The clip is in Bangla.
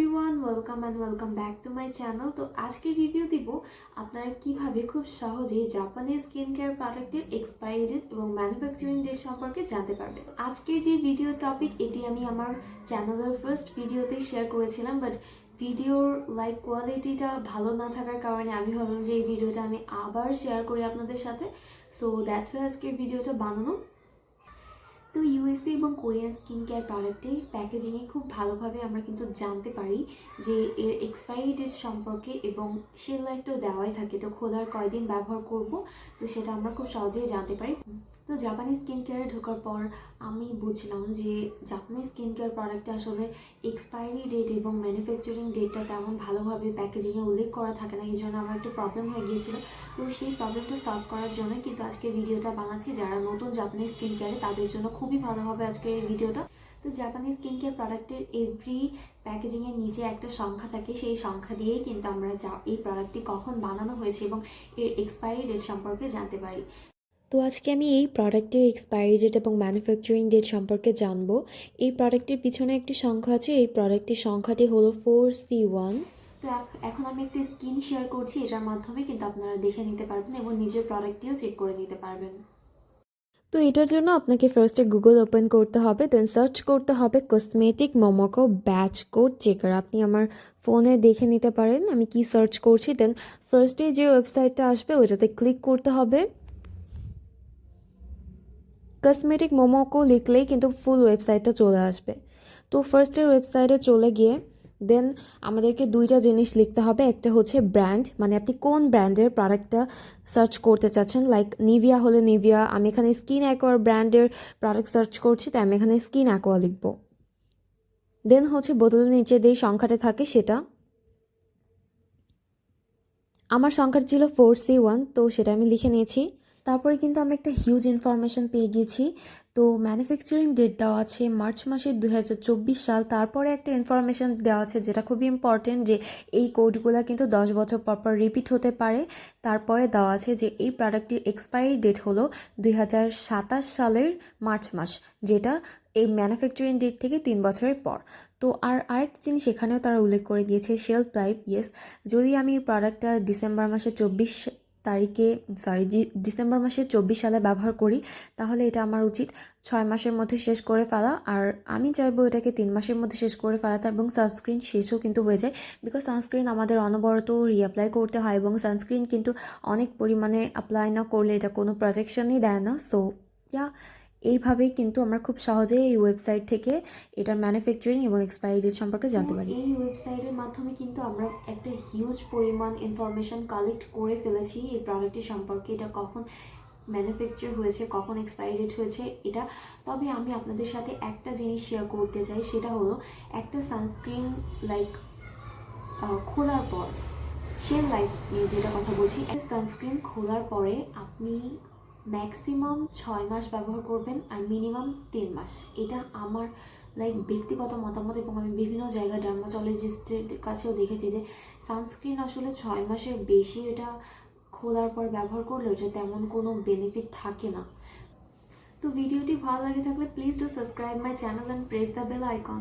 Everyone welcome and welcome back to my channel তো আজকে রিভিউ দিব আপনারা কীভাবে খুব সহজেই জাপানি স্কিন কেয়ার প্রোডাক্টের এক্সপায়ারি ডেট এবং ম্যানুফ্যাকচারিং ডেট সম্পর্কে জানতে পারবেন। আজকের যে ভিডিও টপিক এটি আমি আমার চ্যানেলের ফার্স্ট ভিডিওতে শেয়ার করেছিলাম বাট ভিডিওর লাইক কোয়ালিটিটা ভালো না থাকার কারণে আমি ভাবলাম যে এই ভিডিওটা আমি আবার শেয়ার করি আপনাদের সাথে। সো দ্যাটস আজকের ভিডিওটা বানানো। তো ইউএসএ এবং কোরিয়ান স্কিন কেয়ার প্রোডাক্টে প্যাকেজিংয়ে খুব ভালোভাবে আমরা কিন্তু জানতে পারি যে এর এক্সপায়ারি ডেট সম্পর্কে এবং সেল তো দেওয়াই থাকে। তো খোলার কয়দিন ব্যবহার করব? তো সেটা আমরা খুব সহজেই জানতে পারি। তো জাপানি স্কিন কেয়ারে ঢোকার পর আমি বুঝলাম যে জাপানি স্কিন কেয়ার প্রোডাক্টে আসলে এক্সপায়ারি ডেট এবং ম্যানুফ্যাকচারিং ডেটটা তেমন ভালোভাবে প্যাকেজিংয়ে উল্লেখ করা থাকে না, এই জন্য আমার একটু প্রবলেম হয়ে গিয়েছিল। তো সেই প্রবলেমটা সলভ করার জন্য কিন্তু আজকে ভিডিওটা বানাচ্ছি। যারা নতুন জাপানি স্কিন কেয়ারে তাদের জন্য খুবই ভালো হবে আজকের এই ভিডিওটা তো জাপানি স্কিন কেয়ার প্রোডাক্টের এভরি প্যাকেজিংয়ের নিচে একটা সংখ্যা থাকে। সেই সংখ্যা দিয়েই কিন্তু আমরা যা এই প্রোডাক্টটি কখন বানানো হয়েছে এবং এর এক্সপায়ারি ডেট সম্পর্কে জানতে পারি। তো আজকে আমি এই প্রোডাক্টের এক্সপায়ারি ডেট এবং ম্যানুফ্যাকচারিং ডেট সম্পর্কে জানব। এই প্রোডাক্টের পিছনে একটি সংখ্যা আছে এই প্রোডাক্টের সংখ্যাটি হলো ফোর সি ওয়ান তো এখন আমি একটি স্কিন শেয়ার করছি এটার মাধ্যমে কিন্তু আপনারা দেখে নিতে পারবেন এবং নিজের প্রোডাক্টটিও চেক করে নিতে পারবেন। তো এটার জন্য আপনাকে ফার্স্টে গুগল ওপেন করতে হবে দেন সার্চ করতে হবে cosmetic Momoko batch code checker আপনি আমার ফোনে দেখে নিতে পারেন আমি কি সার্চ করছি দেন ফার্স্টে যে ওয়েবসাইটটা আসবে ওইটাতে ক্লিক করতে হবে। কসমেটিক মোমোকো লিখলেই কিন্তু ফুল ওয়েবসাইটটা চলে আসবে তো ফার্স্টের ওয়েবসাইটে চলে গিয়ে দেন আমাদেরকে দুইটা জিনিস লিখতে হবে একটা হচ্ছে ব্র্যান্ড মানে আপনি কোন ব্র্যান্ডের প্রোডাক্টটা সার্চ করতে চাচ্ছেন লাইক নিভিয়া হলে নিভিয়া আমি এখানে স্কিন অ্যাকোয়ার ব্র্যান্ডের প্রোডাক্ট সার্চ করছি তাই আমি এখানে স্কিন অ্যাকোয়া লিখব দেন হচ্ছে বোতলের নিচে যেই সংখ্যাটা থাকে সেটা আমার সংখ্যাটা ছিল ফোর সি ওয়ান তো সেটা আমি লিখে নিয়েছি তারপরে কিন্তু আমি একটা হিউজ ইনফরমেশন পেয়ে গেছি। তো ম্যানুফ্যাকচারিং ডেট দেওয়া আছে মার্চ মাসের দুই হাজার চব্বিশ সাল। তারপরে একটা ইনফরমেশন দেওয়া আছে যেটা খুবই ইম্পর্টেন্ট যে এই কোডগুলো কিন্তু দশ বছর পর পর রিপিট হতে পারে। তারপরে দেওয়া আছে যে এই প্রোডাক্টটির এক্সপায়ারি ডেট হলো দুই হাজার সাতাশ সালের মার্চ মাস, যেটা এই ম্যানুফ্যাকচারিং ডেট থেকে তিন বছরের পর। তো আর আরেকটা জিনিস এখানেও তারা উল্লেখ করে দিয়েছে শেলফ লাইফ ইয়েস যদি আমি প্রোডাক্টটা ডিসেম্বর মাসে চব্বিশ তারিখে সরি ডিসেম্বর মাসে চব্বিশ সালে ব্যবহার করি, তাহলে এটা আমার উচিত ছয় মাসের মধ্যে শেষ করে ফেলা। আর আমি চাইব এটাকে তিন মাসের মধ্যে শেষ করে ফেলাতে এবং সানস্ক্রিন শেষও কিন্তু হয়ে যায়। বিকজ সানস্ক্রিন আমাদের অনবরত রিঅ্যাপ্লাই করতে হয় এবং সানস্ক্রিন কিন্তু অনেক পরিমাণে অ্যাপ্লাই না করলে এটা কোনো প্রোটেকশনই দেয় না। সো ইয়া এইভাবেই কিন্তু আমরা খুব সহজেই এই ওয়েবসাইট থেকে এটার ম্যানুফ্যাকচারিং এবং এক্সপায়ারি ডেট সম্পর্কে জানতে পারি। এই ওয়েবসাইটের মাধ্যমে কিন্তু আমরা একটা হিউজ পরিমাণ ইনফরমেশন কালেক্ট করে ফেলেছি এই প্রোডাক্টটি সম্পর্কে এটা কখন ম্যানুফ্যাকচার হয়েছে কখন এক্সপায়ারি ডেট হয়েছে এটা। তবে আমি আপনাদের সাথে একটা জিনিস শেয়ার করতে চাই সেটা হলো একটা সানস্ক্রিন লাইক খোলার পর শেল লাইফ নিয়ে যেটা কথা বলছি সানস্ক্রিন খোলার পরে আপনি ম্যাক্সিমাম ছয় মাস ব্যবহার করবেন আর মিনিমাম তিন মাস। এটা আমার লাইক ব্যক্তিগত মতামত এবং আমি বিভিন্ন জায়গায় ডার্মাটোলজিস্টের কাছেও দেখেছি যে সানস্ক্রিন আসলে ছয় মাসের বেশি এটা খোলার পর ব্যবহার করলে এটা তেমন কোনো বেনিফিট থাকে না। তো ভিডিওটি ভালো লাগে থাকলে please do subscribe my channel and press the bell icon